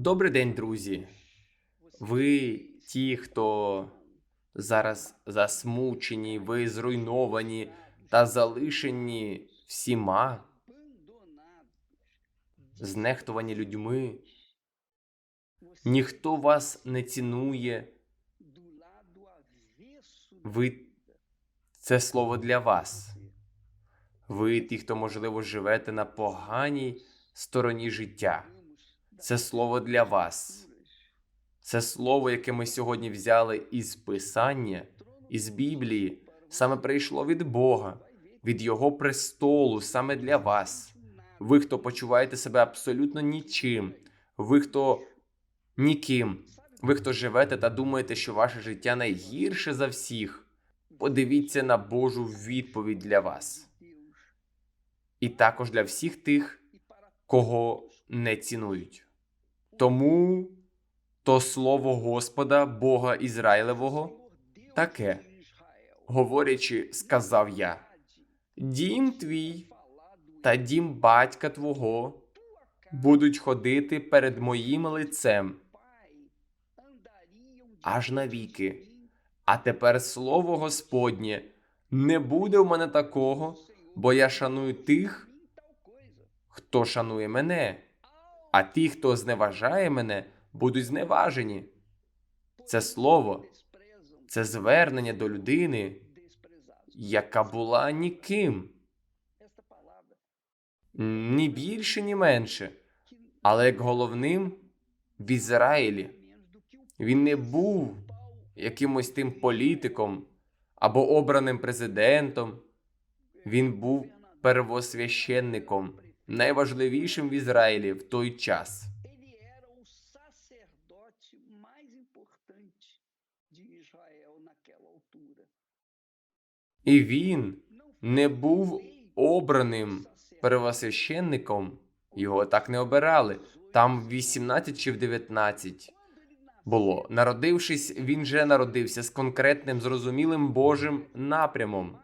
Добрий день, друзі. Ви ті, хто зараз засмучені, ви зруйновані та залишені всіма, знехтувані людьми. Ніхто вас не цінує. Ви це слово для вас. Ви ті, хто, можливо, живете на поганій стороні життя. Це слово для вас. Це слово, яке ми сьогодні взяли із Писання, із Біблії, саме прийшло від Бога, від Його престолу, саме для вас. Ви, хто почуваєте себе абсолютно нічим, ви, хто ніким, ви, хто живете та думаєте, що ваше життя найгірше за всіх, подивіться на Божу відповідь для вас. І також для всіх тих, кого не цінують. Тому то слово Господа, Бога Ізраїлевого, таке, говорячи, сказав я: Дім твій та дім батька твого будуть ходити перед моїм лицем аж навіки. А тепер слово Господнє не буде в мене такого, бо я шаную тих, хто шанує мене, а ті, хто зневажає мене, будуть зневажені. Це слово, це звернення до людини, яка була ніким, ні більше, ні менше, але як головним в Ізраїлі. Він не був якимось тим політиком або обраним президентом. Він був первосвященником, найважливішим в Ізраїлі в той час. І він не був обраним первосвященником. Його так не обирали. Там 18 чи в 19 Quando ele nasceu, було. Народившись, він же народився з конкретним зрозумілим Божим напрямом.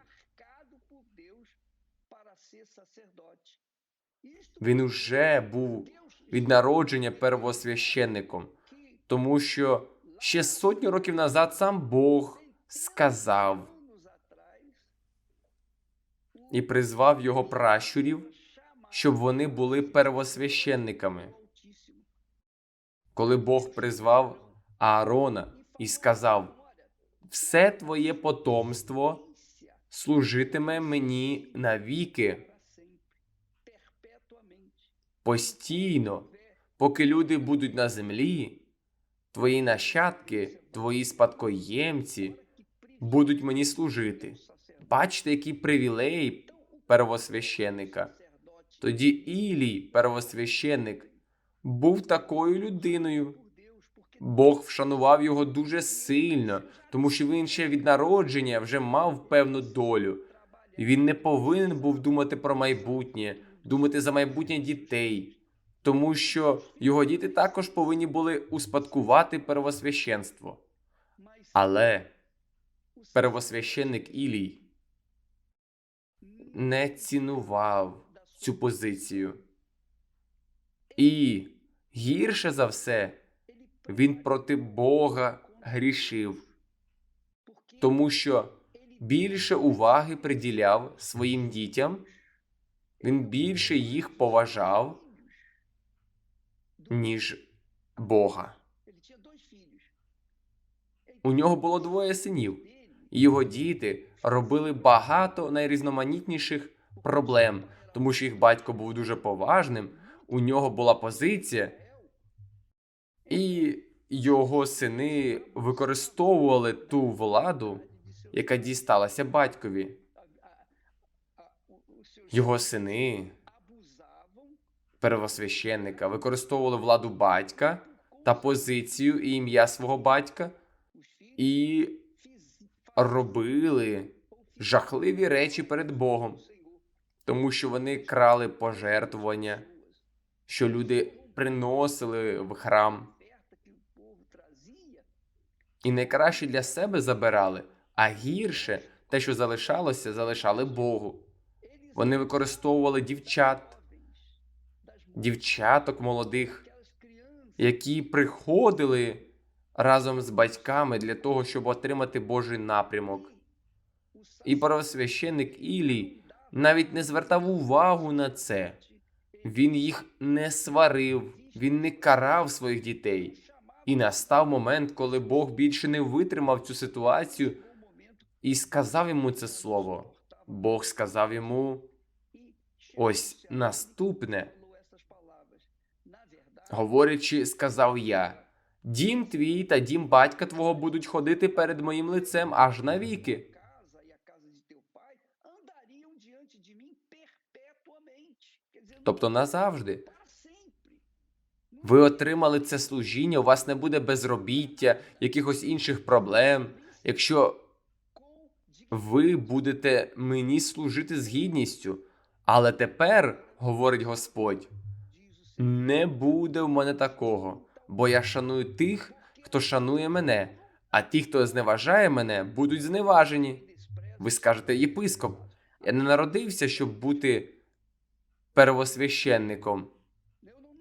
Він уже був від народження первосвященником, тому що ще сотню років назад сам Бог сказав і призвав його пращурів, щоб вони були первосвященниками. Коли Бог призвав Аарона і сказав: Все твоє потомство служитиме мені навіки. Постійно, поки люди будуть на землі, твої нащадки, твої спадкоємці будуть мені служити. Бачите, який привілей первосвященника. Тоді Ілій, первосвященник, був такою людиною. Бог вшанував його дуже сильно, тому що він ще від народження вже мав певну долю. І він не повинен був думати про майбутнє, думати за майбутнє дітей, тому що його діти також повинні були успадкувати первосвященство. Але первосвященник Ілій не цінував цю позицію. І гірше за все, він проти Бога грішив, тому що більше уваги приділяв своїм дітям, він більше їх поважав, ніж Бога. У нього було двоє синів, і його діти робили багато найрізноманітніших проблем, тому що їх батько був дуже поважним, у нього була позиція, і його сини використовували ту владу, яка дісталася батькові. Його сини, первосвященника, використовували владу батька та позицію і ім'я свого батька і робили жахливі речі перед Богом, тому що вони крали пожертвування, що люди приносили в храм, і найкраще для себе забирали, а гірше те, що залишалося, залишали Богу. Вони використовували дівчат, дівчаток молодих, які приходили разом з батьками для того, щоб отримати Божий напрямок. І первосвященник Ілій навіть не звертав увагу на це. Він їх не сварив, він не карав своїх дітей. І настав момент, коли Бог більше не витримав цю ситуацію і сказав йому це слово. Бог сказав йому ось наступне. Говорячи, сказав я: Дім твій та дім батька твого будуть ходити перед моїм лицем аж навіки. Тобто sempre. Ви отримали це служіння, у вас не буде безробіття, якихось інших проблем. Якщо ви будете мені служити з гідністю. Але тепер, говорить Господь, не буде в мене такого, бо я шаную тих, хто шанує мене, а ті, хто зневажає мене, будуть зневажені. Ви скажете, єпископ, я не народився, щоб бути первосвященником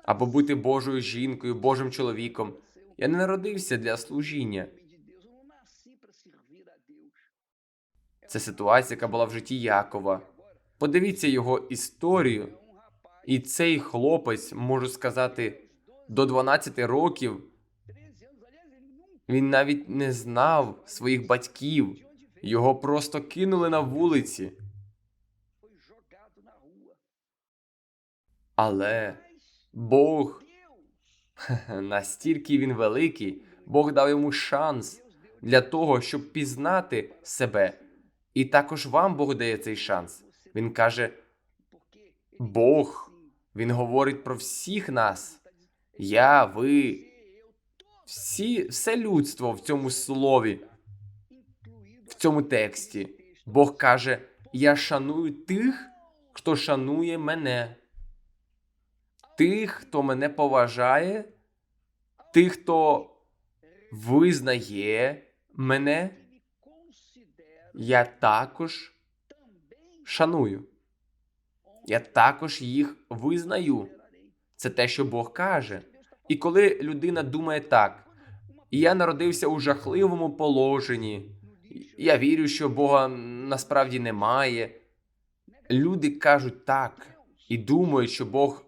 або бути Божою жінкою, Божим чоловіком. Я не народився для служіння. Це ситуація, яка була в житті Якова. Подивіться його історію. І цей хлопець, можу сказати, до 12 років він навіть не знав своїх батьків. Його просто кинули на вулиці. Але Бог настільки він великий, Бог дав йому шанс для того, щоб пізнати себе. І також вам Бог дає цей шанс. Він каже: Бог, він говорить про всіх нас. Я, ви, всі, все людство в цьому слові, в цьому тексті. Бог каже: Я шаную тих, хто шанує мене, тих, хто мене поважає, тих, хто визнає мене, я також шаную. Я також їх визнаю. Це те, що Бог каже. І коли людина думає так, і я народився у жахливому положенні, я вірю, що Бога насправді немає. Люди кажуть так і думають, що Бог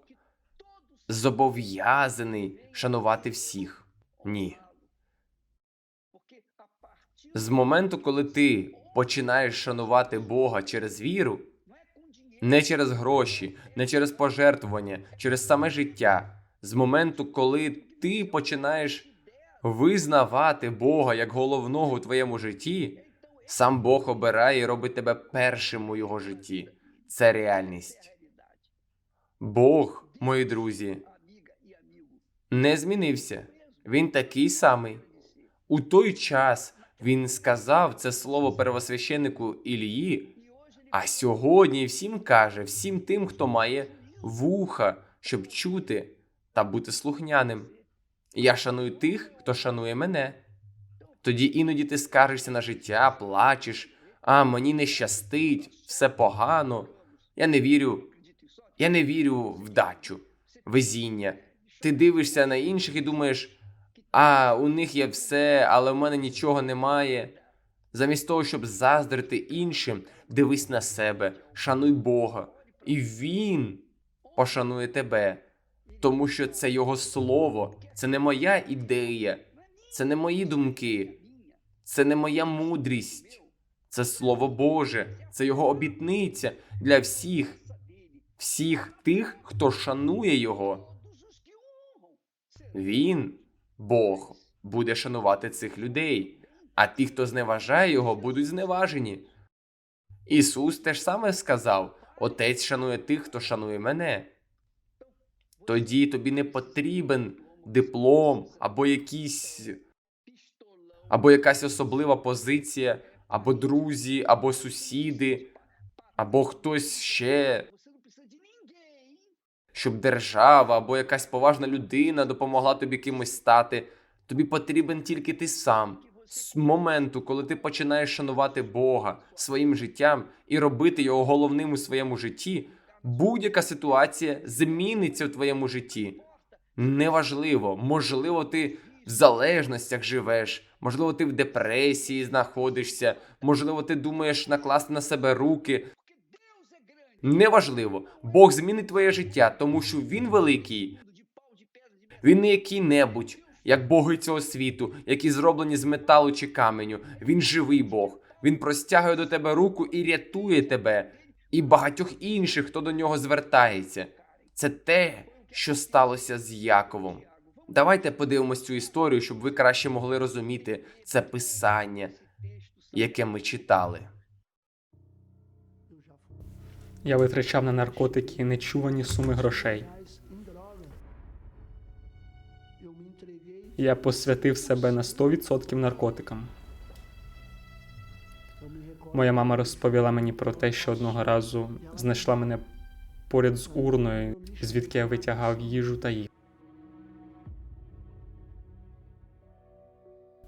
зобов'язаний шанувати всіх. Ні. З моменту, коли ти починаєш шанувати Бога через віру, не через гроші, не через пожертвування, через саме життя. З моменту, коли ти починаєш визнавати Бога як головного у твоєму житті, сам Бог обирає і робить тебе першим у його житті. Це реальність. Бог, мої друзі, не змінився. Він такий самий. У той час він сказав це слово первосвященнику Ілії, а сьогодні всім каже, всім тим, хто має вуха, щоб чути та бути слухняним. Я шаную тих, хто шанує мене. Тоді іноді ти скаржишся на життя, плачеш, а мені не щастить, все погано. Я не вірю. Я не вірю в дачу, везіння. Ти дивишся на інших і думаєш, а у них є все, але в мене нічого немає. Замість того, щоб заздрити іншим, дивись на себе, шануй Бога, і Він пошанує тебе, тому що це Його слово, це не моя ідея, це не мої думки, це не моя мудрість, це Слово Боже, це Його обітниця для всіх, всіх тих, хто шанує Його. Він, Бог, буде шанувати цих людей а ті, хто зневажає його, будуть зневажені. Ісус теж саме сказав: Отець шанує тих, хто шанує мене. Тоді тобі не потрібен диплом або якийсь, або якась особлива позиція, або друзі, або сусіди, або хтось ще, щоб держава або якась поважна людина допомогла тобі кимось стати. Тобі потрібен тільки ти сам з моменту, коли ти починаєш шанувати Бога своїм життям і робити його головним у своєму житті, будь-яка ситуація зміниться в твоєму житті. Неважливо, можливо, ти в залежностях живеш, можливо, ти в депресії знаходишся, можливо, ти думаєш накласти на себе руки. Неважливо, Бог змінить твоє життя, тому що Він великий. Він не який-небудь, як боги цього світу, які зроблені з металу чи каменю. Він живий Бог. Він простягує до тебе руку і рятує тебе, і багатьох інших, хто до нього звертається. Це те, що сталося з Яковом. Давайте подивимось цю історію, щоб ви краще могли розуміти це писання, яке ми читали. Я витрачав на наркотики нечувані суми грошей. Я посвятив себе на 100% наркотикам. Моя мама розповіла мені про те, що одного разу знайшла мене поряд з урною, звідки я витягав їжу та їх.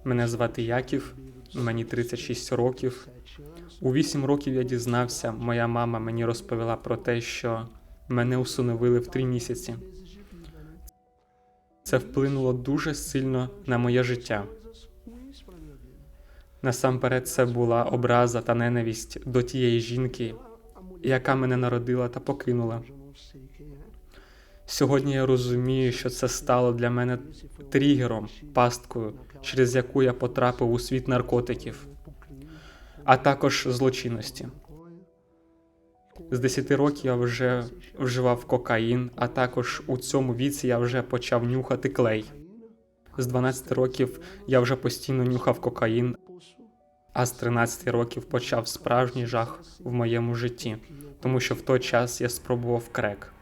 Мене звати Яків, мені 36 років. У 8 років я дізнався, моя мама мені розповіла про те, що мене усиновили в 3 місяці. Це вплинуло дуже сильно на моє життя. Насамперед, це була образа та ненависть до тієї жінки, яка мене народила та покинула. Сьогодні я розумію, що це стало для мене тригером, пасткою, через яку я потрапив у світ наркотиків, а також злочинності. З 10 років я вже вживав кокаїн, а також у цьому віці я вже почав нюхати клей. З 12 років я вже постійно нюхав кокаїн, а з 13 років почав справжній жах в моєму житті, тому що в той час я спробував крек.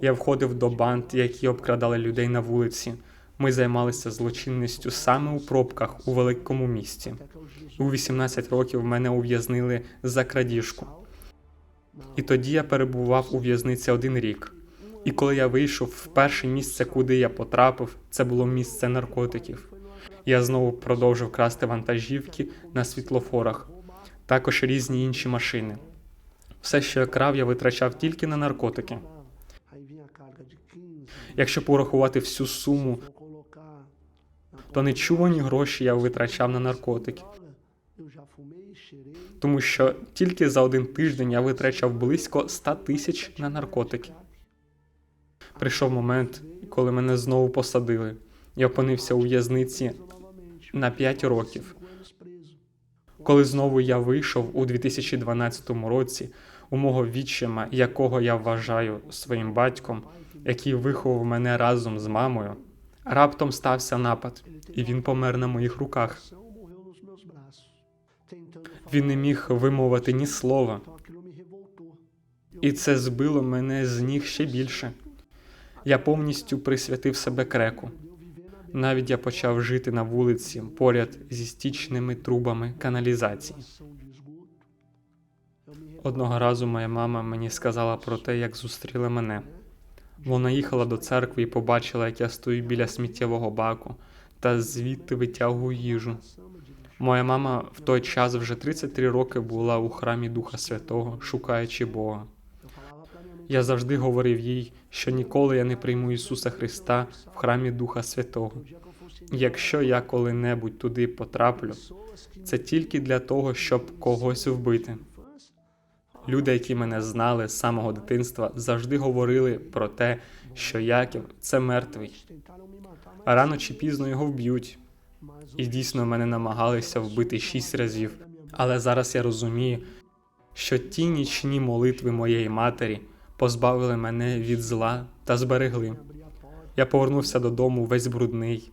Я входив до банд, які обкрадали людей на вулиці. Ми займалися злочинністю саме у пробках у великому місті. У 18 років мене ув'язнили за крадіжку. І тоді я перебував у в'язниці один рік. І коли я вийшов в перше місце, куди я потрапив, це було місце наркотиків. Я знову продовжив красти вантажівки на світлофорах, також різні інші машини. Все, що я крав, я витрачав тільки на наркотики. Якщо порахувати всю суму, то нечувані гроші я витрачав на наркотики. Тому що тільки за один тиждень я витрачав близько 100 тисяч на наркотики. Прийшов момент, коли мене знову посадили. Я опинився у в'язниці на 5 років. Коли знову я вийшов у 2012 році, у мого відчима, якого я вважаю своїм батьком, який виховав мене разом з мамою, раптом стався напад, і він помер на моїх руках. Він не міг вимовити ні слова, і це збило мене з ніг ще більше. Я повністю присвятив себе креку. Навіть я почав жити на вулиці поряд зі стічними трубами каналізації. Одного разу моя мама мені сказала про те, як зустріла мене. Вона їхала до церкви і побачила, як я стою біля сміттєвого баку та звідти витягую їжу. Моя мама в той час вже 33 роки була у храмі Духа Святого, шукаючи Бога. Я завжди говорив їй, що ніколи я не прийму Ісуса Христа в храмі Духа Святого. Якщо я коли-небудь туди потраплю, це тільки для того, щоб когось вбити. Люди, які мене знали з самого дитинства, завжди говорили про те, що Яків це мертвий. Рано чи пізно його вб'ють. І дійсно мене намагалися вбити шість разів. Але зараз я розумію, що ті нічні молитви моєї матері позбавили мене від зла та зберегли. Я повернувся додому весь брудний,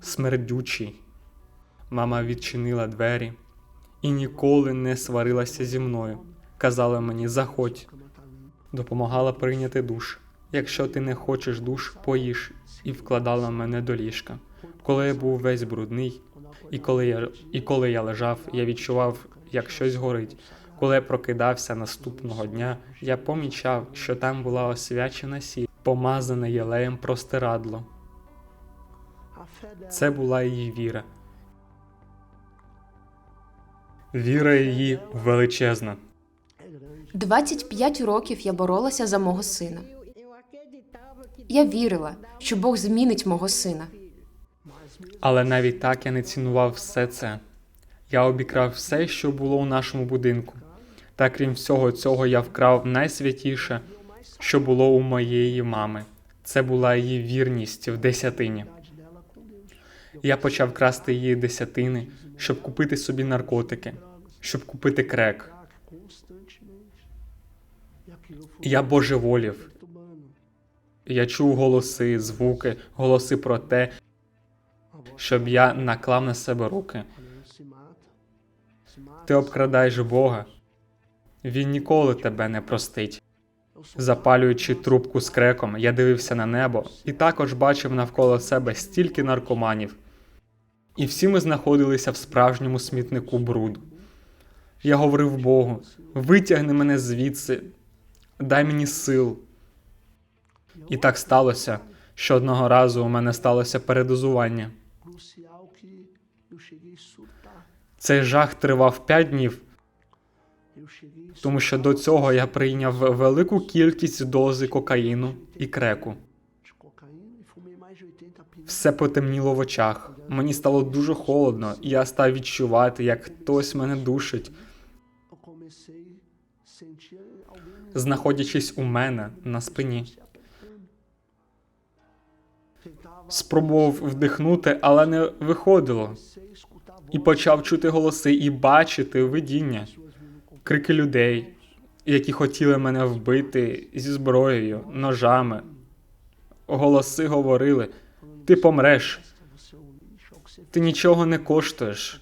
смердючий. Мама відчинила двері і ніколи не сварилася зі мною. Казала мені, заходь, допомагала прийняти душ. Якщо ти не хочеш душ, поїж, і вкладала мене до ліжка. Коли я був весь брудний, і коли я, і коли я лежав, я відчував, як щось горить. Коли я прокидався наступного дня, я помічав, що там була освячена сіль, помазане єлеєм простирадло. Це була її віра. Віра її величезна. 25 років я боролася за мого сина. Я вірила, що Бог змінить мого сина. Але навіть так я не цінував все це. Я обікрав все, що було у нашому будинку. Та крім всього цього, я вкрав найсвятіше, що було у моєї мами. Це була її вірність в десятині. Я почав красти її десятини, щоб купити собі наркотики, щоб купити крек. Я божеволів. Я чув голоси, звуки, голоси про те, щоб я наклав на себе руки. Ти обкрадаєш Бога. Він ніколи тебе не простить. Запалюючи трубку з креком, я дивився на небо і також бачив навколо себе стільки наркоманів. І всі ми знаходилися в справжньому смітнику бруду. Я говорив Богу: витягни мене звідси, дай мені сил. І так сталося, що одного разу у мене сталося передозування. Цей жах тривав 5 днів, тому що до цього я прийняв велику кількість дози кокаїну і креку. de cocaína fumei mais de 80 pilas. Все потемніло в очах. Мені стало дуже холодно, і я став відчувати, як хтось мене душить, знаходячись у мене на спині. Спробував вдихнути, але не виходило. І почав чути голоси і бачити видіння, крики людей, які хотіли мене вбити зі зброєю, ножами. Голоси говорили: ти помреш, ти нічого не коштуєш.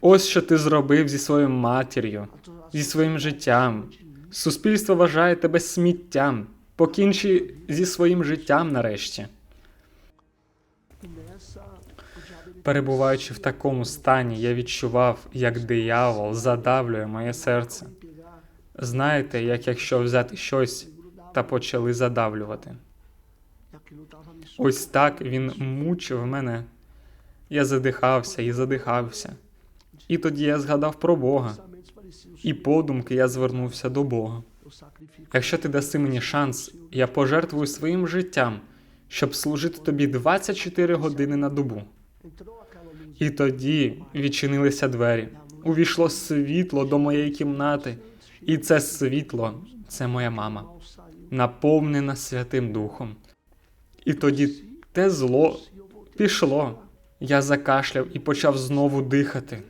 Ось що ти зробив зі своєю матір'ю, зі своїм життям. Суспільство вважає тебе сміттям. Покінчи зі своїм життям нарешті. Перебуваючи в такому стані, я відчував, як диявол задавлює моє серце. Знаєте, як якщо взяти щось та почали задавлювати. Ось так він мучив мене. Я задихався і задихався. І тоді я згадав про Бога. І подумки я звернувся до Бога. Якщо ти даси мені шанс, я пожертвую своїм життям, щоб служити тобі 24 години на добу. І тоді відчинилися двері. Увійшло світло до моєї кімнати, і це світло це моя мама, наповнена Святим Духом. І тоді те зло пішло. Я закашляв і почав знову дихати.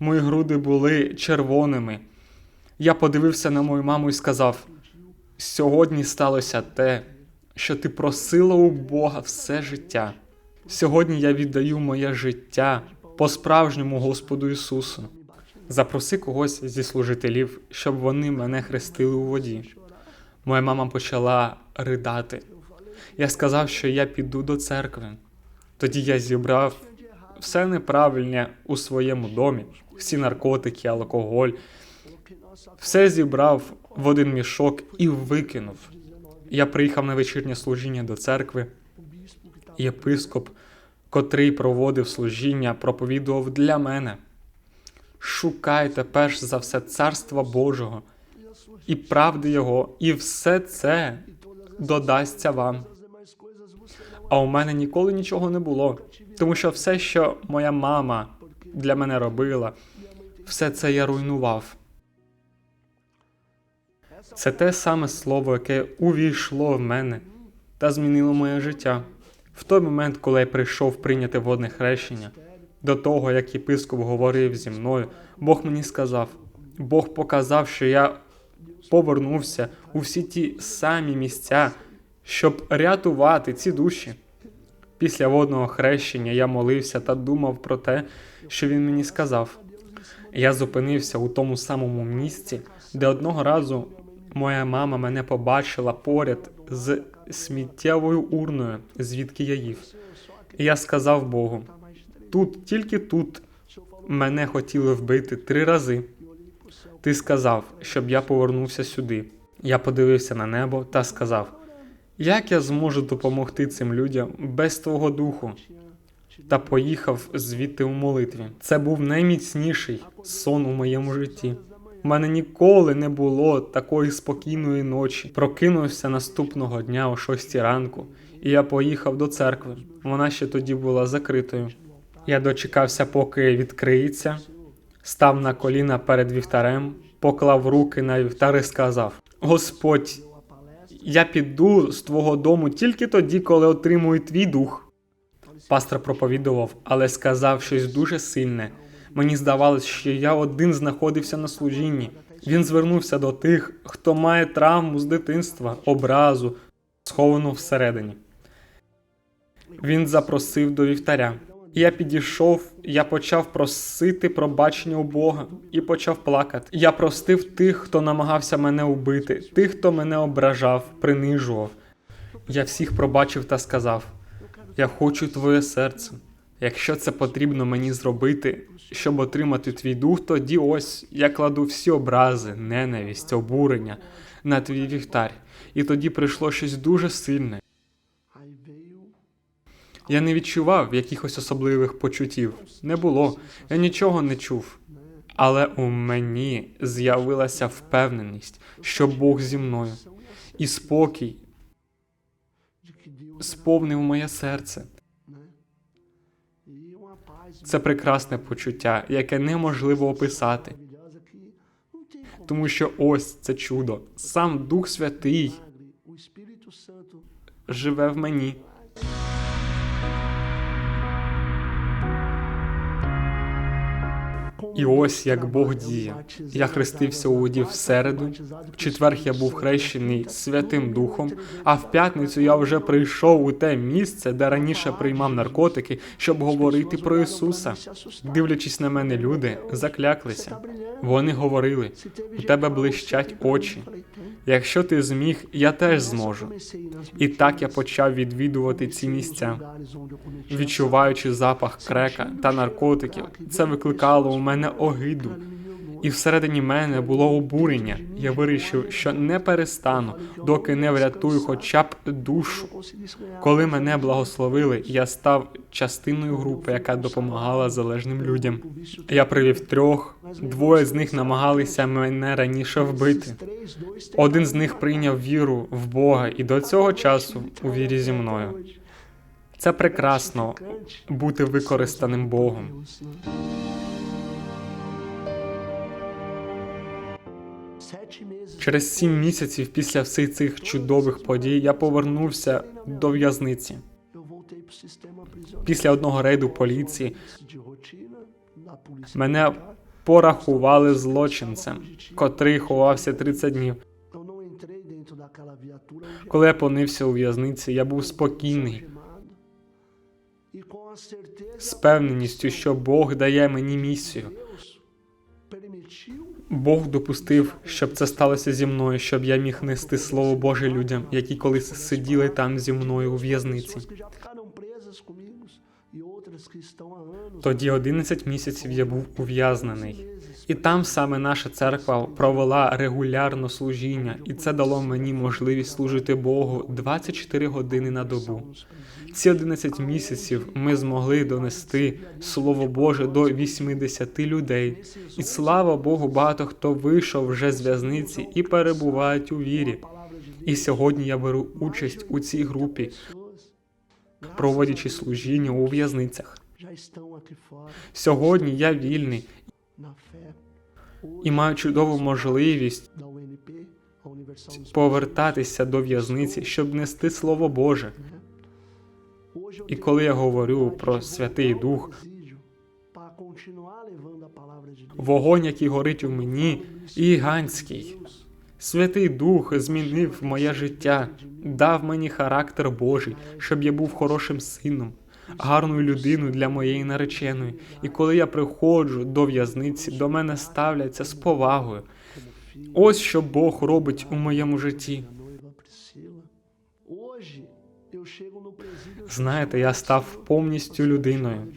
Мої груди були червоними. Я подивився на мою маму і сказав: сьогодні сталося те, що ти просила у Бога все життя. Сьогодні я віддаю моє життя по-справжньому Господу Ісусу. Запроси когось зі служителів, щоб вони мене хрестили у воді. Моя мама почала ридати. Я сказав, що я піду до церкви. Тоді я зібрав все неправильне у своєму домі, всі наркотики, алкоголь, все зібрав в один мішок і викинув. Я приїхав на вечірнє служіння до церкви. Єпископ, котрий проводив служіння, проповідував для мене. Шукайте перш за все царства Божого і правди Його, і все це додасться вам. А у мене ніколи нічого не було, тому що все, що моя мама для мене робила, все це я руйнував. Це те саме слово, яке увійшло в мене та змінило моє життя. В той момент, коли я прийшов прийняти водне хрещення, до того, як єпископ говорив зі мною, Бог мені сказав: Бог показав, що я повернувся у всі ті самі місця, щоб рятувати ці душі. Після водного хрещення я молився та думав про те, що він мені сказав. Я зупинився у тому самому місці, де одного разу моя мама мене побачила поряд з сміттєвою урною, звідки я їв. І я сказав Богу: тут, тільки тут, мене хотіли вбити три рази. Ти сказав, щоб я повернувся сюди. Я подивився на небо та сказав: як я зможу допомогти цим людям без твого духу? Та поїхав звідти у молитві. Це був найміцніший сон у моєму житті. У мене ніколи не було такої спокійної ночі. Прокинувся наступного дня о 6 ранку, і я поїхав до церкви. Вона ще тоді була закритою. Я дочекався, поки відкриється, став на коліна перед вівтарем, поклав руки на вівтар і сказав: Господь, я піду з твого дому тільки тоді, коли отримую твій дух. Пастор проповідував, але сказав щось дуже сильне. Мені здавалось, що я один знаходився на служінні. Він звернувся до тих, хто має травму з дитинства, образу, сховану всередині. Він запросив до вівтаря. Я підійшов, я почав просити пробачення у Бога і почав плакати. Я простив тих, хто намагався мене убити, тих, хто мене ображав, принижував. Я всіх пробачив та сказав: Я хочу твоє серце. Якщо це потрібно мені зробити, щоб отримати твій дух, тоді ось я кладу всі образи, ненависть, обурення на твій вівтар. І тоді прийшло щось дуже сильне. Я не відчував якихось особливих почуттів. Не було. Я нічого не чув. Але у мені з'явилася впевненість, що Бог зі мною, і спокій сповнив моє серце. Це прекрасне почуття, яке неможливо описати, тому що ось це чудо. Сам Дух Святий живе в мені. І ось як Бог діє. Я хрестився у воді в середу, в четвер я був хрещений Святим Духом, а в п'ятницю я вже прийшов у те місце, де раніше приймав наркотики, щоб говорити про Ісуса. Дивлячись на мене, люди закляклися. Вони говорили: у тебе блищать очі. Якщо ти зміг, я теж зможу. І так я почав відвідувати ці місця. Відчуваючи запах крека та наркотиків, це викликало у мене огиду. І всередині мене було обурення. Я вирішив, що не перестану, доки не врятую хоча б душу. Коли мене благословили, я став частиною групи, яка допомагала залежним людям. Я привів трьох, двоє з них намагалися мене раніше вбити. Один з них прийняв віру в Бога і до цього часу у вірі зі мною. Це прекрасно бути використаним Богом. Через сім місяців після всіх цих чудових подій я повернувся до в'язниці. Після одного рейду поліції мене порахували злочинцем, котрий ховався 30 днів. Коли я опинився у в'язниці, я був спокійний, з певненістю, що Бог дає мені місію. Бог допустив, щоб це сталося зі мною, щоб я міг нести слово Боже людям, які колись сиділи там зі мною у в'язниці. Тоді 11 місяців я був ув'язнений. І там саме наша церква провела регулярно служіння, і це дало мені можливість служити Богу 24 години на добу. Ці 11 місяців ми змогли донести Слово Боже до 80 людей. І слава Богу, багато хто вийшов вже з в'язниці і перебувають у вірі. І сьогодні я беру участь у цій групі, проводячи служіння у в'язницях. Сьогодні я вільний і маю чудову можливість повертатися до в'язниці, щоб нести Слово Боже. І коли я говорю про Святий Дух, вогонь, який горить у мені, гігантський. Святий Дух змінив моє життя, дав мені характер Божий, щоб я був хорошим сином, гарною людиною для моєї нареченої. І коли я приходжу до в'язниці, до мене ставляться з повагою. Ось що Бог робить у моєму житті. Знаєте, я став повністю людиною.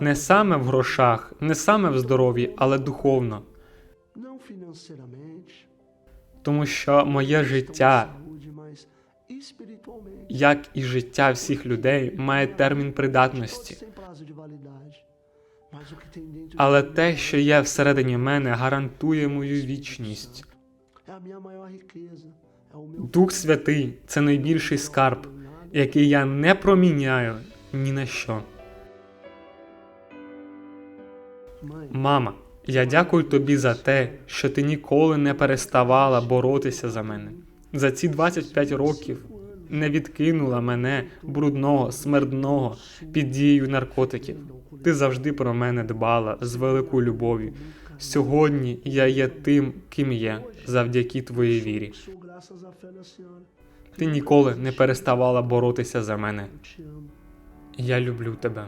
Не саме в грошах, не саме в здоров'ї, але духовно. Тому що моє життя, як і життя всіх людей, має термін придатності. Але те, що є всередині мене, гарантує мою вічність. Дух Святий це найбільший скарб, який я не проміняю ні на що. Мама, я дякую тобі за те, що ти ніколи не переставала боротися за мене. За ці 25 років не відкинула мене брудного, смердного під дією наркотиків. Ти завжди про мене дбала з великою любов'ю. Сьогодні я є тим, ким є, завдяки твоїй вірі. Ти ніколи не переставала боротися за мене. Я люблю тебе.